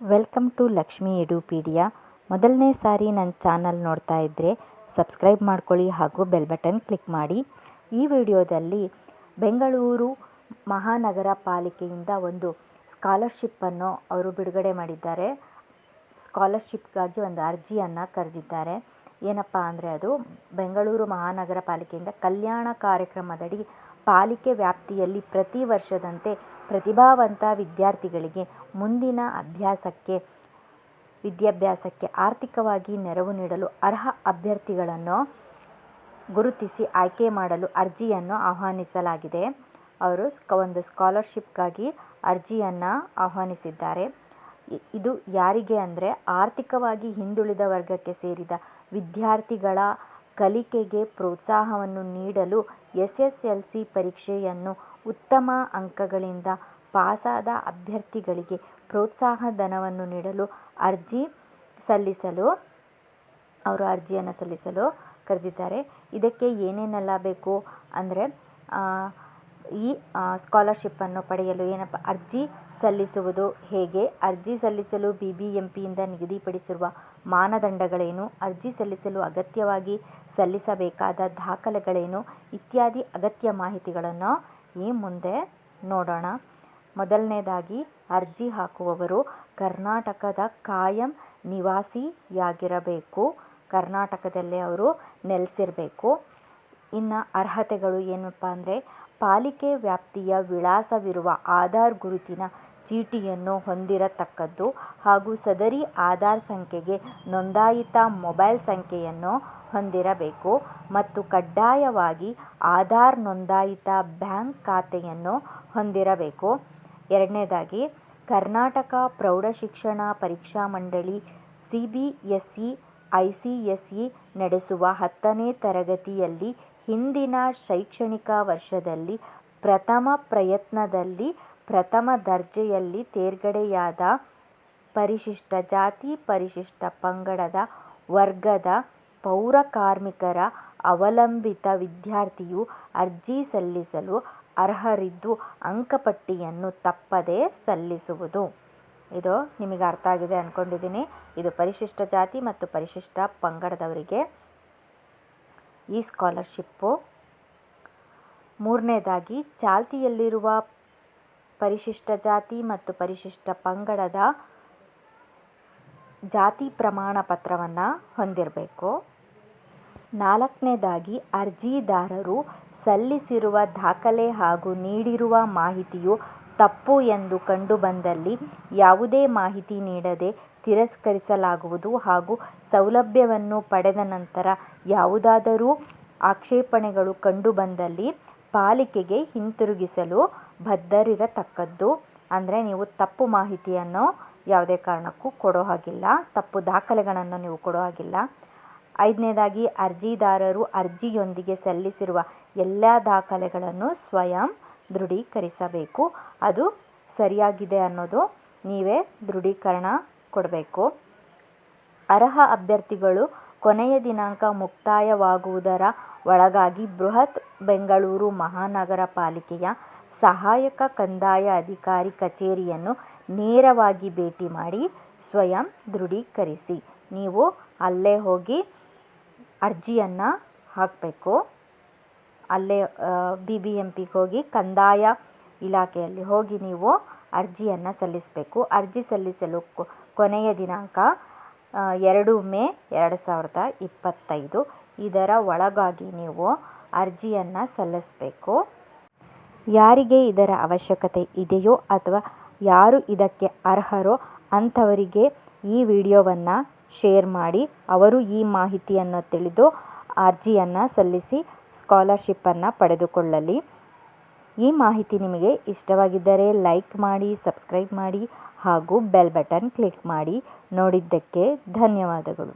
Welcome to Lakshmi ಎಡುಪೀಡಿಯಾ. ಮೊದಲನೇ ಸಾರಿ ನನ್ನ channel ನೋಡ್ತಾ ಇದ್ದರೆ ಸಬ್ಸ್ಕ್ರೈಬ್ ಮಾಡ್ಕೊಳ್ಳಿ ಹಾಗೂ ಬೆಲ್ ಬಟನ್ ಕ್ಲಿಕ್ ಮಾಡಿ. ಈ ವಿಡಿಯೋದಲ್ಲಿ ಬೆಂಗಳೂರು ಮಹಾನಗರ ಪಾಲಿಕೆಯಿಂದ ಒಂದು ಸ್ಕಾಲರ್ಶಿಪ್ಪನ್ನು ಅವರು ಬಿಡುಗಡೆ ಮಾಡಿದ್ದಾರೆ. ಸ್ಕಾಲರ್ಶಿಪ್ಗಾಗಿ ಒಂದು ಅರ್ಜಿಯನ್ನು ಕರೆದಿದ್ದಾರೆ. ಏನಪ್ಪ ಅಂದರೆ ಅದು ಬೆಂಗಳೂರು ಮಹಾನಗರ ಪಾಲಿಕೆಯಿಂದ ಕಲ್ಯಾಣ ಕಾರ್ಯಕ್ರಮದಡಿ ಪಾಲಿಕೆ ವ್ಯಾಪ್ತಿಯಲ್ಲಿ ಪ್ರತಿ ವರ್ಷದಂತೆ ಪ್ರತಿಭಾವಂತ ವಿದ್ಯಾರ್ಥಿಗಳಿಗೆ ಮುಂದಿನ ಅಭ್ಯಾಸಕ್ಕೆ, ವಿದ್ಯಾಭ್ಯಾಸಕ್ಕೆ ಆರ್ಥಿಕವಾಗಿ ನೆರವು ನೀಡಲು ಅರ್ಹ ಅಭ್ಯರ್ಥಿಗಳನ್ನು ಗುರುತಿಸಿ ಆಯ್ಕೆ ಮಾಡಲು ಅರ್ಜಿಯನ್ನು ಆಹ್ವಾನಿಸಲಾಗಿದೆ. ಅವರು ಒಂದು ಸ್ಕಾಲರ್ಶಿಪ್ಗಾಗಿ ಅರ್ಜಿಯನ್ನು ಆಹ್ವಾನಿಸಿದ್ದಾರೆ. ಇದು ಯಾರಿಗೆ ಅಂದರೆ ಆರ್ಥಿಕವಾಗಿ ಹಿಂದುಳಿದ ವರ್ಗಕ್ಕೆ ಸೇರಿದ ವಿದ್ಯಾರ್ಥಿಗಳ ಕಲಿಕೆಗೆ ಪ್ರೋತ್ಸಾಹವನ್ನು ನೀಡಲು ಎಸ್ ಎಸ್ ಎಲ್ ಸಿ ಪರೀಕ್ಷೆಯನ್ನು ಉತ್ತಮ ಅಂಕಗಳಿಂದ ಪಾಸಾದ ಅಭ್ಯರ್ಥಿಗಳಿಗೆ ಪ್ರೋತ್ಸಾಹ ಧನವನ್ನು ನೀಡಲು ಅರ್ಜಿ ಸಲ್ಲಿಸಲು, ಅವರು ಅರ್ಜಿಯನ್ನು ಸಲ್ಲಿಸಲು ಕರೆದಿದ್ದಾರೆ. ಇದಕ್ಕೆ ಏನೇನೆಲ್ಲ ಬೇಕು ಅಂದರೆ ಈ ಸ್ಕಾಲರ್ಶಿಪ್ಪನ್ನು ಪಡೆಯಲು ಏನಪ್ಪ, ಅರ್ಜಿ ಸಲ್ಲಿಸುವುದು ಹೇಗೆ? ಅರ್ಜಿ ಸಲ್ಲಿಸಲು ಬಿಬಿಎಂಪಿಯಿಂದ ನಿಗದಿಪಡಿಸಿರುವ ಮಾನದಂಡಗಳೇನು? ಅರ್ಜಿ ಸಲ್ಲಿಸಲು ಅಗತ್ಯವಾಗಿ ಸಲ್ಲಿಸಬೇಕಾದ ದಾಖಲೆಗಳೇನು? ಇತ್ಯಾದಿ ಅಗತ್ಯ ಮಾಹಿತಿಗಳನ್ನು ಈ ಮುಂದೆ ನೋಡೋಣ. ಮೊದಲನೇದಾಗಿ, ಅರ್ಜಿ ಹಾಕುವವರು ಕರ್ನಾಟಕದ ಕಾಯಂ ನಿವಾಸಿಯಾಗಿರಬೇಕು. ಕರ್ನಾಟಕದಲ್ಲೇ ಅವರು ನೆಲೆಸಿರಬೇಕು. ಇನ್ನು ಅರ್ಹತೆಗಳು ಏನಪ್ಪ ಅಂದರೆ ಪಾಲಿಕೆ ವ್ಯಾಪ್ತಿಯ ವಿಳಾಸವಿರುವ ಆಧಾರ್ ಗುರುತಿನ ಚೀಟಿಯನ್ನು ಹೊಂದಿರತಕ್ಕದ್ದು ಹಾಗೂ ಸದರಿ ಆಧಾರ್ ಸಂಖ್ಯೆಗೆ ನೋಂದಾಯಿತ ಮೊಬೈಲ್ ಸಂಖ್ಯೆಯನ್ನು ಹೊಂದಿರಬೇಕು ಮತ್ತು ಕಡ್ಡಾಯವಾಗಿ ಆಧಾರ್ ನೋಂದಾಯಿತ ಬ್ಯಾಂಕ್ ಖಾತೆಯನ್ನು ಹೊಂದಿರಬೇಕು. ಎರಡನೇದಾಗಿ, ಕರ್ನಾಟಕ ಪ್ರೌಢಶಿಕ್ಷಣ ಪರೀಕ್ಷಾ ಮಂಡಳಿ C B S E I C S E ನಡೆಸುವ ಹತ್ತನೇ ತರಗತಿಯಲ್ಲಿ ಹಿಂದಿನ ಶೈಕ್ಷಣಿಕ ವರ್ಷದಲ್ಲಿ ಪ್ರಥಮ ಪ್ರಯತ್ನದಲ್ಲಿ ಪ್ರಥಮ ದರ್ಜೆಯಲ್ಲಿ ತೇರ್ಗಡೆಯಾದ ಪರಿಶಿಷ್ಟ ಜಾತಿ ಪರಿಶಿಷ್ಟ ಪಂಗಡದ ವರ್ಗದ ಪೌರ ಕಾರ್ಮಿಕರ ಅವಲಂಬಿತ ವಿದ್ಯಾರ್ಥಿಯು ಅರ್ಜಿ ಸಲ್ಲಿಸಲು ಅರ್ಹರಿದ್ದು ಅಂಕಪಟ್ಟಿಯನ್ನು ತಪ್ಪದೇ ಸಲ್ಲಿಸುವುದು. ಇದು ನಿಮಗೆ ಅರ್ಥ ಆಗಿದೆ ಅಂದ್ಕೊಂಡಿದ್ದೀನಿ ಇದು ಪರಿಶಿಷ್ಟ ಜಾತಿ ಮತ್ತು ಪರಿಶಿಷ್ಟ ಪಂಗಡದವರಿಗೆ ಈ ಸ್ಕಾಲರ್ಶಿಪ್ಪು. ಮೂರನೇದಾಗಿ, ಚಾಲ್ತಿಯಲ್ಲಿರುವ ಪರಿಶಿಷ್ಟ ಜಾತಿ ಮತ್ತು ಪರಿಶಿಷ್ಟ ಪಂಗಡದ ಜಾತಿ ಪ್ರಮಾಣ ಪತ್ರವನ್ನು ಹೊಂದಿರಬೇಕು. ನಾಲ್ಕನೇದಾಗಿ, ಅರ್ಜಿದಾರರು ಸಲ್ಲಿಸಿರುವ ದಾಖಲೆ ಹಾಗೂ ನೀಡಿರುವ ಮಾಹಿತಿಯು ತಪ್ಪು ಎಂದು ಕಂಡುಬಂದಲ್ಲಿ ಯಾವುದೇ ಮಾಹಿತಿ ನೀಡದೆ ತಿರಸ್ಕರಿಸಲಾಗುವುದು ಹಾಗೂ ಸೌಲಭ್ಯವನ್ನು ಪಡೆದ ನಂತರ ಯಾವುದಾದರೂ ಆಕ್ಷೇಪಣೆಗಳು ಕಂಡುಬಂದಲ್ಲಿ ಪಾಲಿಕೆಗೆ ಹಿಂತಿರುಗಿಸಲು ಬದ್ಧರಿರತಕ್ಕದ್ದು. ಅಂದರೆ ನೀವು ತಪ್ಪು ಮಾಹಿತಿಯನ್ನು ಯಾವುದೇ ಕಾರಣಕ್ಕೂ ಕೊಡೋ ಹಾಗಿಲ್ಲ, ತಪ್ಪು ದಾಖಲೆಗಳನ್ನು ನೀವು ಕೊಡೋ ಹಾಗಿಲ್ಲ. ಐದನೇದಾಗಿ, ಅರ್ಜಿದಾರರು ಅರ್ಜಿಯೊಂದಿಗೆ ಸಲ್ಲಿಸಿರುವ ಎಲ್ಲ ದಾಖಲೆಗಳನ್ನು ಸ್ವಯಂ ದೃಢೀಕರಿಸಬೇಕು. ಅದು ಸರಿಯಾಗಿದೆ ಅನ್ನೋದು ನೀವೇ ದೃಢೀಕರಣ ಕೊಡಬೇಕು. ಅರ್ಹ ಅಭ್ಯರ್ಥಿಗಳು ಕೊನೆಯ ದಿನಾಂಕ ಮುಕ್ತಾಯವಾಗುವುದರ ಒಳಗಾಗಿ ಬೃಹತ್ ಬೆಂಗಳೂರು ಮಹಾನಗರ ಪಾಲಿಕೆಯ ಸಹಾಯಕ ಕಂದಾಯ ಅಧಿಕಾರಿ ಕಚೇರಿಯನ್ನು ನೇರವಾಗಿ ಭೇಟಿ ಮಾಡಿ ಸ್ವಯಂ ದೃಢೀಕರಿಸಿ. ನೀವು ಅಲ್ಲೇ ಹೋಗಿ ಅರ್ಜಿಯನ್ನು ಹಾಕಬೇಕು. ಅಲ್ಲೇ ಬಿ ಬಿ ಎಂ ಪಿಗೆ ಹೋಗಿ ಕಂದಾಯ ಇಲಾಖೆಯಲ್ಲಿ ಹೋಗಿ ನೀವು ಅರ್ಜಿಯನ್ನು ಸಲ್ಲಿಸಬೇಕು. ಅರ್ಜಿ ಸಲ್ಲಿಸಲು ಕೊನೆಯ ದಿನಾಂಕ ಎರಡು ಮೇ ಎರಡು ಸಾವಿರದ ಇಪ್ಪತ್ತೈದು. ಇದರ ಒಳಗಾಗಿ ನೀವು ಅರ್ಜಿಯನ್ನು ಸಲ್ಲಿಸಬೇಕು. ಯಾರಿಗೆ ಇದರ ಅವಶ್ಯಕತೆ ಇದೆಯೋ ಅಥವಾ ಯಾರು ಇದಕ್ಕೆ ಅರ್ಹರೋ ಅಂಥವರಿಗೆ ಈ ವಿಡಿಯೋವನ್ನು ಶೇರ್ ಮಾಡಿ, ಅವರು ಈ ಮಾಹಿತಿಯನ್ನು ತಿಳಿದು ಅರ್ಜಿಯನ್ನು ಸಲ್ಲಿಸಿ ಸ್ಕಾಲರ್ಶಿಪ್ಪನ್ನು ಪಡೆದುಕೊಳ್ಳಲಿ. ಈ ಮಾಹಿತಿ ನಿಮಗೆ ಇಷ್ಟವಾಗಿದ್ದರೆ ಲೈಕ್ ಮಾಡಿ, ಸಬ್ಸ್ಕ್ರೈಬ್ ಮಾಡಿ ಹಾಗೂ ಬೆಲ್ ಬಟನ್ ಕ್ಲಿಕ್ ಮಾಡಿ. ನೋಡಿದ್ದಕ್ಕೆ ಧನ್ಯವಾದಗಳು.